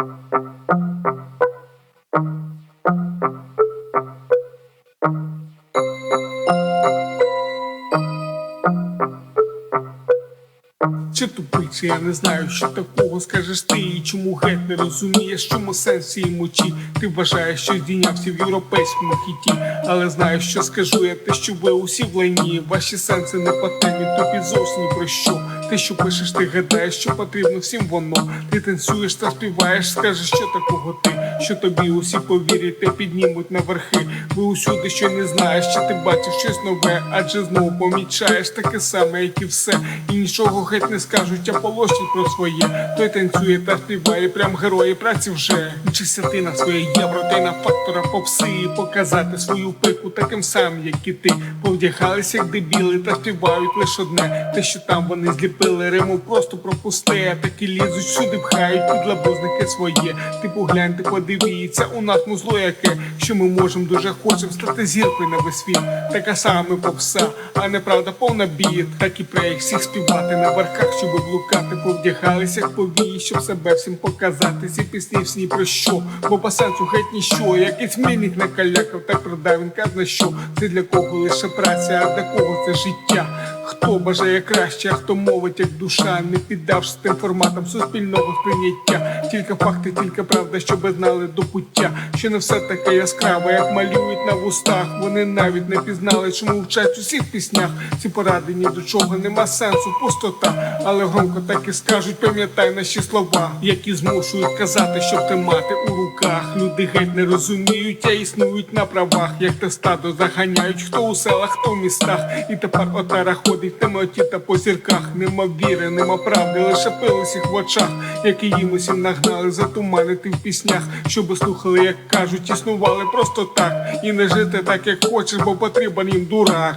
Música Чи тупий, чи я не знаю, що такого скажеш ти. І чому геть не розумієш, чому сенс цієї мочі? Ти вважаєш, що здійнявся в європейському хіті Але знаєш, що скажу я? Те, що ви усі в лайні Ваші сенси не по темі, тобі зовсім ні про що. Ти що пишеш, ти гадаєш, що потрібно всім воно. Ти танцюєш та співаєш, скажеш, що такого ти Що тобі усі повірять, та піднімуть на верхи. Ви усюди, що не знаєш, що ти бачиш щось нове Адже знову помічаєш таке саме, як і все. І нічого геть не скажуть, а полощать про своє. Той танцює та співає, прям герої праці вже. Вчися ти на своє євро, та на фактора попси. Показати свою пику таким самим, як і ти. Повдягалися, як дебіли, та співають лише одне. Те, що там вони зліпили, риму просто пропусти А такі лізуть сюди, пхають під лабузники своє. Ти поглянь, ти подивіться, у нас музло яке Що ми можемо дуже хочемо стати зіркою на весь світ. Така сама ми попса, а неправда повна бід. Так і про їх всіх співати на верхах, щоб блукати Повдягалися, як повії, щоб себе всім показати. Ці пісні всі про що, бо по сенсу геть ніщо. Якийсь мільник накалякав, так продав. Він казна що? Це для кого лише праця, а для кого це життя? Хто бажає краще, а хто мовить як душа, не піддавшись тим форматам суспільного сприйняття. Тільки факти, тільки правда, щоби знали до пуття, що не все таке яскраве, як малюють на вустах. Вони навіть не пізнали, чому вчать у всіх піснях. Ці поради ні до чого, нема сенсу, пустота. Але громко так і скажуть, пам'ятай наші слова, які змушують казати, щоб тримати у руках. Люди геть не розуміють, а існують на правах, як те стадо заганяють, хто у селах, хто в містах. І тепер отара ходить темноті та по зірках. Нема віри, нема правди, лише пил усіх в очах, які їм усім нагнали, затуманити в піснях, щоби слухали, як кажуть, існували просто так. І не жити так, як хочеш, бо потрібен їм дурак.